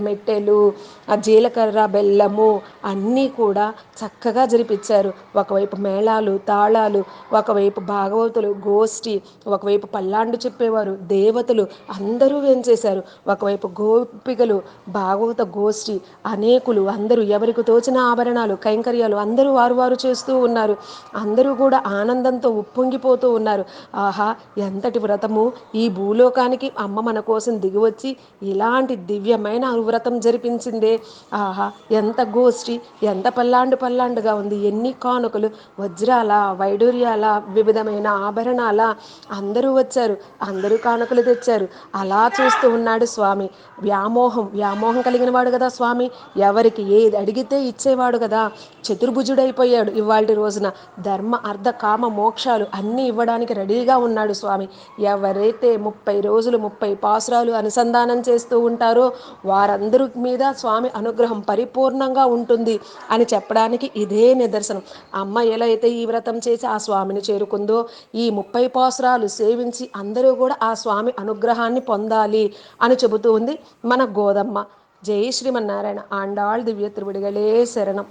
మెట్టెలు ఆ జీలకర్ర బెల్లము అన్నీ కూడా చక్కగా జరిపించారు ఒకవైపు మేళాలు తాళాలు ఒకవైపు భాగవతులు గోష్ఠి ఒకవైపు పల్లాండు చెప్పేవారు దేవతలు అందరూ వేంచేశారు. ఒకవైపు గోపికలు భాగవత గోష్ఠి అనేకులు అందరూ ఎవరికి తోచిన ఆభరణాలు కైంకర్యాలు అందరూ వారు వారు చేస్తూ ఉన్నారు. అందరూ కూడా ఆనందంతో ఉప్పొంగిపోతూ ఉన్నారు. ఆహా ఎంతటి వ్రతము! ఈ భూలోకానికి అమ్మ మన కోసం దిగివచ్చి ఇలాంటి దివ్యమైన వ్రతం జరిపించిందే. ఆహా ఎంత గోష్ఠి ఎంత పల్లాండు పల్లాండుగా ఉంది. ఎన్ని కానుకలు వజ్రాల వైడూర్యాల వివిధమైన ఆభరణాల. అందరూ వచ్చారు అందరూ కానుకలు తెచ్చారు. అలా చూస్తూ ఉన్నాడు స్వామి. వ్యామోహం వ్యామోహం కలిగిన వాడు కదా స్వామి. ఎవరికి ఏది అడిగితే ఇచ్చేవాడు కదా. చతుర్భుజుడైపోయాడు ఇవాళ రోజున. ధర్మ అర్ధ కామ మోక్షాలు అన్నీ ఇవ్వడానికి రెడీగా ఉన్నాడు స్వామి. ఎవరైతే ముప్పై రోజులు ముప్పై పాసురాలు అనుసంధానం చేస్తూ ఉంటారో వారు వారందరి మీద స్వామి అనుగ్రహం పరిపూర్ణంగా ఉంటుంది అని చెప్పడానికి ఇదే నిదర్శనం. అమ్మ ఎలా అయితే ఈ వ్రతం చేసి ఆ స్వామిని చేరుకుందో ఈ ముప్పై పాసురాలు సేవించి అందరూ కూడా ఆ స్వామి అనుగ్రహాన్ని పొందాలి అని చెబుతూ ఉంది మన గోదమ్మ. జై శ్రీమన్నారాయణ. ఆండాళ్ దివ్య త్రివిడిగలే శరణం.